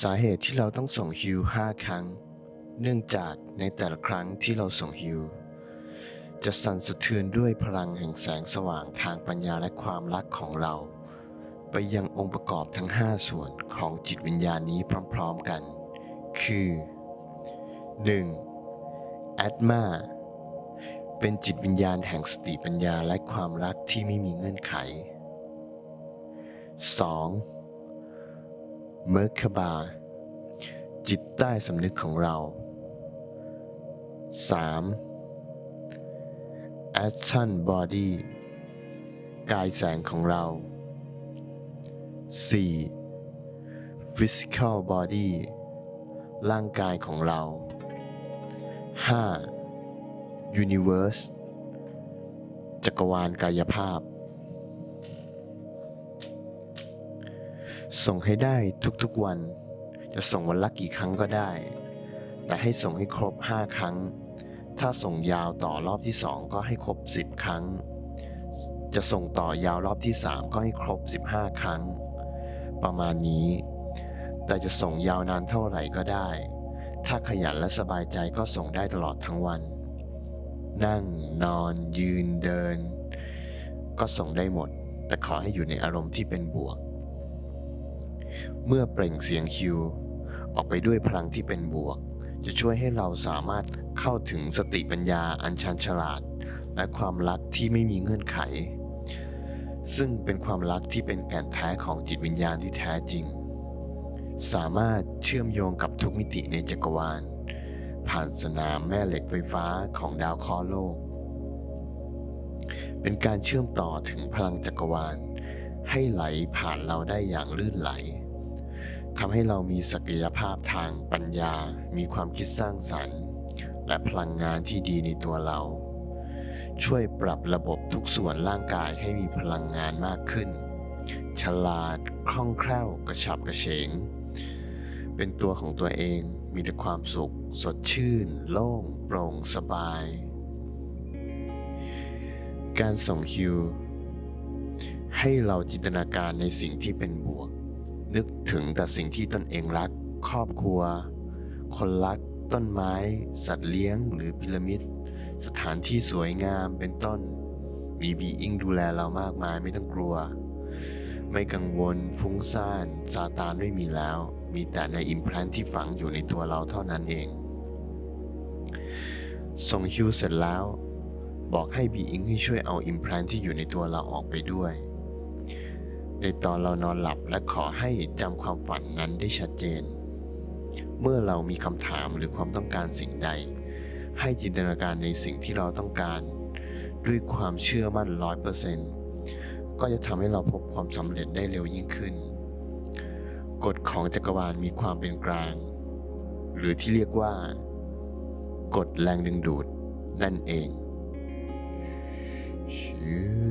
สาเหตุที่เราต้องส่งฮิวห้าครั้ง เนื่องจากในแต่ละครั้งที่เราส่งฮิวจะสั่นสะเทือนด้วยพลังแห่งแสงสว่างทางปัญญาและความรักของเรา ไปยังองค์ประกอบทั้ง 5 ส่วนของจิตวิญญาณนี้พร้อมๆกัน คือ 1. แอดมาเป็นจิตวิญญาณแห่งสติปัญญาและความรักที่ไม่มีเงื่อนไข 2. เมอร์คบา จิตใต้สำนึกของเรา 3. Action Body กายแสงของเรา 4. Physical Body ร่างกายของเรา 5. Universe จักรวาลกายภาพ ส่งให้ได้ทุกๆวัน จะส่งวันละกี่ครั้งก็ได้ แต่ให้ส่งให้ครบ 5 ครั้ง ถ้าส่งยาวต่อรอบที่ 2 ก็ให้ครบ 10 ครั้ง จะส่งต่อยาวรอบที่ 3 ก็ให้ครบ 15 ครั้ง ประมาณนี้ แต่จะส่งยาวนานเท่าไหร่ก็ได้ ถ้าขยันและสบายใจก็ส่งได้ตลอดทั้งวัน นั่ง นอน ยืนเดิน ก็ส่งได้หมด แต่ขอให้อยู่ในอารมณ์ที่เป็นบวก เมื่อเปล่งเสียงคิว ออกไปด้วยพลังที่เป็นบวก จะช่วยให้เราสามารถเข้าถึงสติปัญญาอันชันฉลาด และความรักที่ไม่มีเงื่อนไข ซึ่งเป็นความรักที่เป็นแก่นแท้ของจิตวิญญาณที่แท้จริง สามารถเชื่อมโยงกับทุกมิติในจักรวาล ผ่านสนามแม่เหล็กไฟฟ้าของดาวเคราะห์โลก เป็นการเชื่อมต่อถึงพลังจักรวาล ให้ไหลผ่านเราได้อย่างลื่นไหลทำให้เรามีศักยภาพทางปัญญา มีความคิดสร้างสรรค์ และพลังงานที่ดีในตัวเรา ช่วยปรับระบบทุกส่วนร่างกายให้มีพลังงานมากขึ้น ฉลาด คล่องแคล่ว กระฉับกระเฉง เป็นตัวของตัวเอง มีแต่ความสุข สดชื่น โล่ง โปร่ง สบาย การส่งฮิว ให้เราจินตนาการในสิ่งที่เป็นบวก นึกถึงแต่สิ่งที่ตนเองรัก ครอบครัว คนรัก ต้นไม้ สัตว์เลี้ยง หรือพีระมิด สถานที่สวยงามเป็นต้น มีบีอิงดูแลเรามากมายไม่ต้องกลัว ไม่กังวล ฟุ้งซ่านซาตานไม่มีแล้ว มีแต่ในอิมแพลนที่ฝังอยู่ในตัวเราเท่านั้นเอง ส่งฮิวเสร็จแล้วบอกให้บีอิงให้ช่วยเอาอิมแพลนที่อยู่ในตัวเราออกไปด้วย ในตอนเรานอนหลับและขอให้จำความฝันนั้นได้ชัดเจน เมื่อเรามีคำถามหรือความต้องการสิ่งใด ให้จินตนาการในสิ่งที่เราต้องการ ด้วยความเชื่อมั่นร้อยเปอร์เซนต์ก็จะทำให้เราพบความสำเร็จได้เร็วยิ่งขึ้น กฎของจักรวาลมีความเป็นกลาง หรือที่เรียกว่า กฎแรงดึงดูดนั่นเองชิว